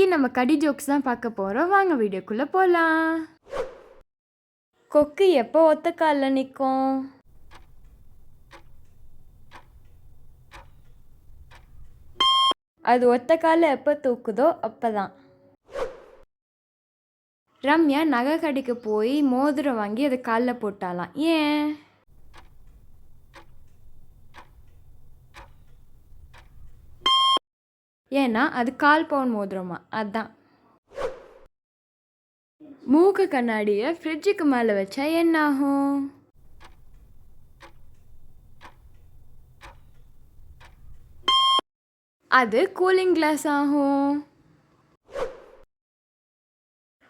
இன்னைக்கு நம்ம கடி ஜோக்ஸ் தான் பார்க்க போகிறோம் வாங்க வீடியோக்குள்ளே போகலாம் கொக்கு எப்போ ஒத்த காலில் நிற்கும் அது ஒத்த காலில் எப்போ தூக்குதோ அப்போ தான் ரம்யா நகை கடைக்கு போய் மோதிரம் வாங்கி அதை காலில் போட்டாலாம் ஏன்? ஏன்னா அது கால் பவுன் மோதிரமா? அதான். மூக்கு கண்ணாடியை ஃப்ரிட்ஜுக்கு மேலே வச்சா என்ன ஆகும் அது கூலிங் கிளாஸ் ஆகும்.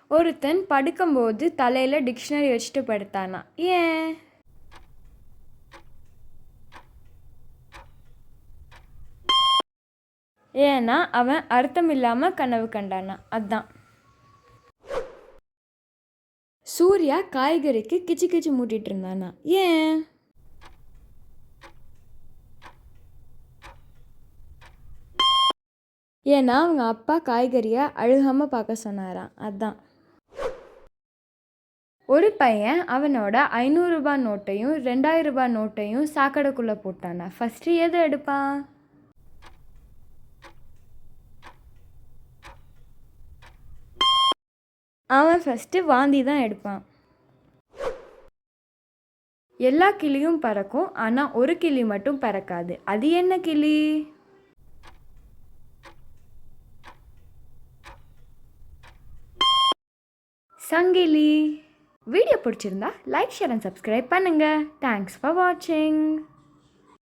ஒருத்தன் படுக்கும்போது தலையில் டிக்ஷனரி வச்சுட்டு படுத்தானா? ஏன்? ஏன்னா அவன் அர்த்தம் இல்லாமல் கனவு கண்டானா. அதான். சூர்யா காய்கறிக்கு கிச்சு கிச்சு மூட்டிட்டு இருந்தானா. ஏன்? ஏன்னா அவங்க அப்பா காய்கறியை அழுகாமல் பார்க்க சொன்னாராம் அதான். ஒரு பையன் அவனோட ஐநூறுரூபா நோட்டையும் ரெண்டாயிரம் ரூபாய் நோட்டையும் சாக்கடைக்குள்ளே போட்டானா. ஃபஸ்ட்டு எதை எடுப்பான்? அவன் ஃபஸ்ட்டு வாந்தி தான் எடுப்பான். எல்லா கிளியும் பறக்கும் ஆனால் ஒரு கிளி மட்டும் பறக்காது. அது என்ன கிளி? சங்கிலி. வீடியோ பிடிச்சிருந்தா லைக் ஷேர் அண்ட் சப்ஸ்கிரைப் பண்ணுங்கள் தேங்க்ஸ் ஃபார் வாட்சிங்